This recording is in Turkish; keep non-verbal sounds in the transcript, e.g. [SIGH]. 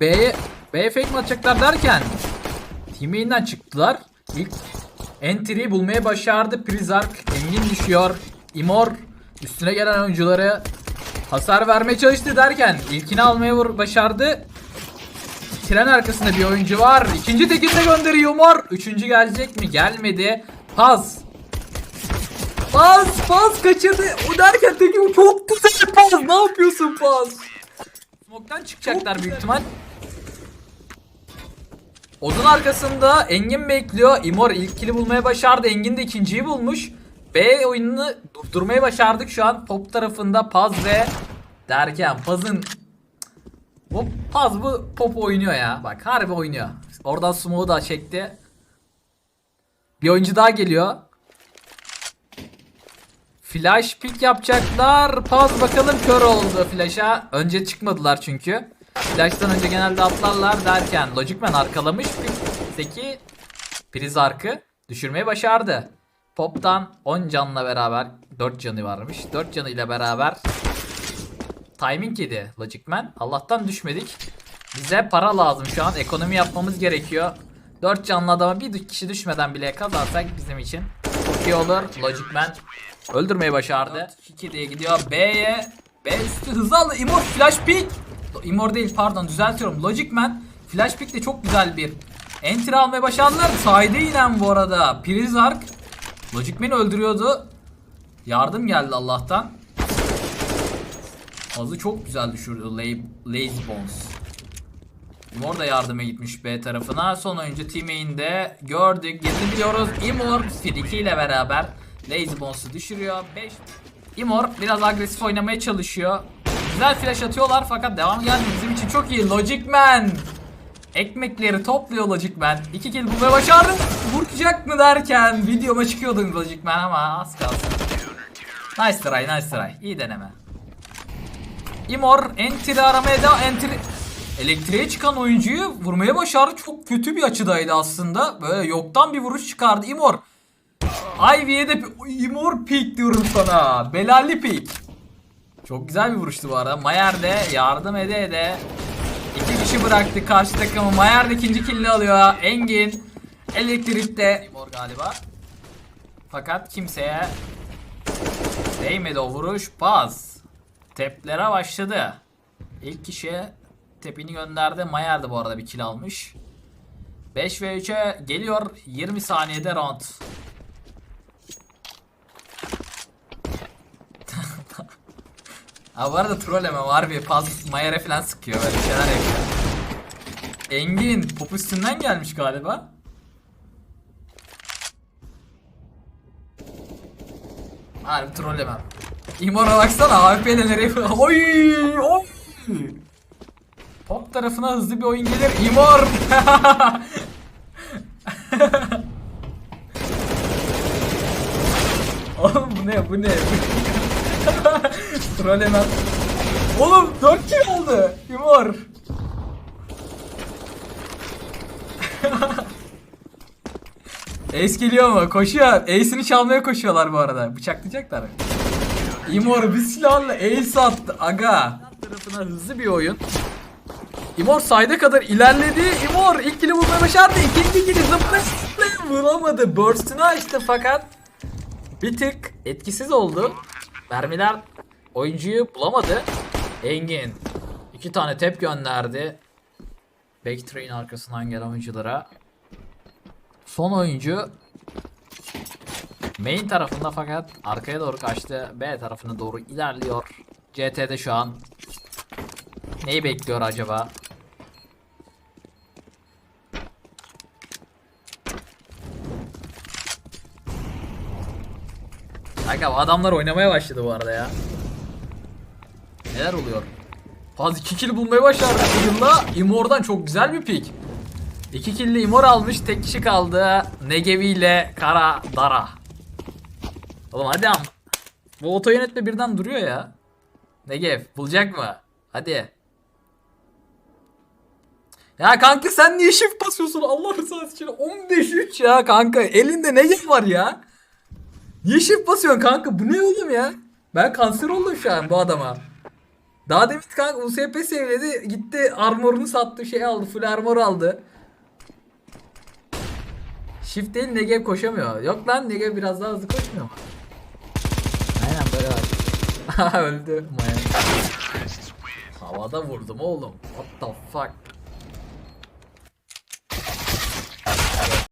B'ye B'ye fake mi atacaklar derken Teammate'inden çıktılar. İlk entry'yi bulmayı başardı. Prizark Engin düşüyor. Imor üstüne gelen oyuncuları hasar vermeye çalıştı derken ilkini almayı vur- başardı. Tren arkasında bir oyuncu var. İkinci tekini de gönderiyor Umar. Üçüncü gelecek mi? Gelmedi. Paz. Paz, Paz kaçırdı. O derken teki çok güzel Paz. Ne yapıyorsun Paz? Smoke'tan çıkacaklar büyük ihtimal. Odun arkasında Engin bekliyor. Imor ilkili bulmaya başardı. Engin de ikinciyi bulmuş. B oyununu durdurmayı başardık şu an. Top tarafında Paz ve derken Paz'ın bu Paz bu top oynuyor ya. Bak harbi oynuyor. Oradan smoke'u da çekti. Bir oyuncu daha geliyor. Flash pick yapacaklar. Paz bakalım kör oldu flash'a. Önce çıkmadılar çünkü. Flash'tan önce genelde atlarlar derken Logicman arkalamış. Zeki priz arkı düşürmeyi başardı. Pop'tan 10 canla beraber 4 canı varmış. 4 canıyla beraber timing yedi Logicman. Allah'tan düşmedik. Bize para lazım şu an. Ekonomi yapmamız gerekiyor. 4 canlı adama bir kişi düşmeden bile kazansak bizim için çok iyi olur. Logicman öldürmeyi başardı. 2 diye gidiyor B'ye. B üstü hızlı aldı. Imor flash pick. Imor değil pardon düzeltiyorum. Logicman flash pick de çok güzel bir entry almayı başardılar. Side'e inen bu arada. Prizark Logicman'i öldürüyordu. Yardım geldi Allah'tan. Azı çok güzel düşürdü La- Lazy Bones. Imor da yardıma gitmiş B tarafına. Son oyuncu teammate'ini de gördük. Gezebiliyoruz. Imor Friki ile beraber Lazy Bones'u düşürüyor. 5 Imor biraz agresif oynamaya çalışıyor. Güzel flash atıyorlar fakat devam gelmiyor. Bizim için çok iyi. Logic Man. Ekmekleri topluyor Logic Man. 2 kill bulmaya başardı. Vuracak mı derken videoma çıkıyordun Logic Man ama az kalsın. Nice try, nice try. İyi deneme. Imor entry aramaya da entry elektriğe çıkan oyuncuyu vurmaya başardı. Çok kötü bir açıdaydı aslında. Böyle yoktan bir vuruş çıkardı Imor. Ivy'ye de Imor pick diyorum sana. Belalli pick. Çok güzel bir vuruştu bu arada. Mayer de yardım ede ede iki kişi bıraktı karşı takımı. Mayer de ikinci killini alıyor. Engin elektrikte Imor galiba. Fakat kimseye değmedi o vuruş. Paz. Teplere başladı. İlk kişi tepini gönderdi. Mayer de bu arada bir kill almış. 5 ve 3'e geliyor. 20 saniyede round. [LAUGHS] Ha bu arada trolleme var bir Paz Mayer'e falan sıkıyor böyle şeyler yapıyor. Engin pop üstünden gelmiş galiba. Harbi trollemem. İmor'a baksana AWP ile nereye Oy! Oy! Top tarafına hızlı bir oyun gelir. İmor! [LAUGHS] Oğlum bu ne bu ne? [LAUGHS] Trollemem. Oğlum 4 kill oldu. İmor. [LAUGHS] Ace geliyor mu? Koşuyor. Ace'ini çalmaya koşuyorlar bu arada. Bıçaklayacaklar. Imor bir silahla ace attı. Aga. tarafına hızlı bir oyun. Imor sayda kadar ilerledi. Imor ilk kili bulmayı başardı. İkinci kili zıplaya zıplaya vuramadı. Burst'ünü açtı fakat bir tık etkisiz oldu. Mermiler oyuncuyu bulamadı. Engin iki tane tep gönderdi. Backtrain arkasından gelen oyunculara. Son oyuncu main tarafında fakat arkaya doğru kaçtı. B tarafına doğru ilerliyor. CT'de şu an neyi bekliyor acaba? Kanka adamlar oynamaya başladı bu arada ya. Neler oluyor? Faz 2 kill bulmayı başardı bu yılda. Imor'dan çok güzel bir pick. 2 kill'li Imor almış. Tek kişi kaldı. Negevi ile Kara Dara. Oğlum hadi am. Bu oto yönetme birden duruyor ya. Negev bulacak mı? Hadi. Ya kanka sen niye shift basıyorsun Allah rızası için 15-3 ya kanka elinde Negev var ya. Niye shift basıyorsun kanka bu ne oğlum ya? Ben kanser oldum şu an bu adama. Daha demin kanka USP sevledi. Gitti armorunu sattı şey aldı. Full armor aldı. Shift değil Negev koşamıyor. Yok lan Negev biraz daha hızlı koşmuyor mu? Aynen böyle var. [LAUGHS] Öldü. Havada vurdum oğlum. What the fuck?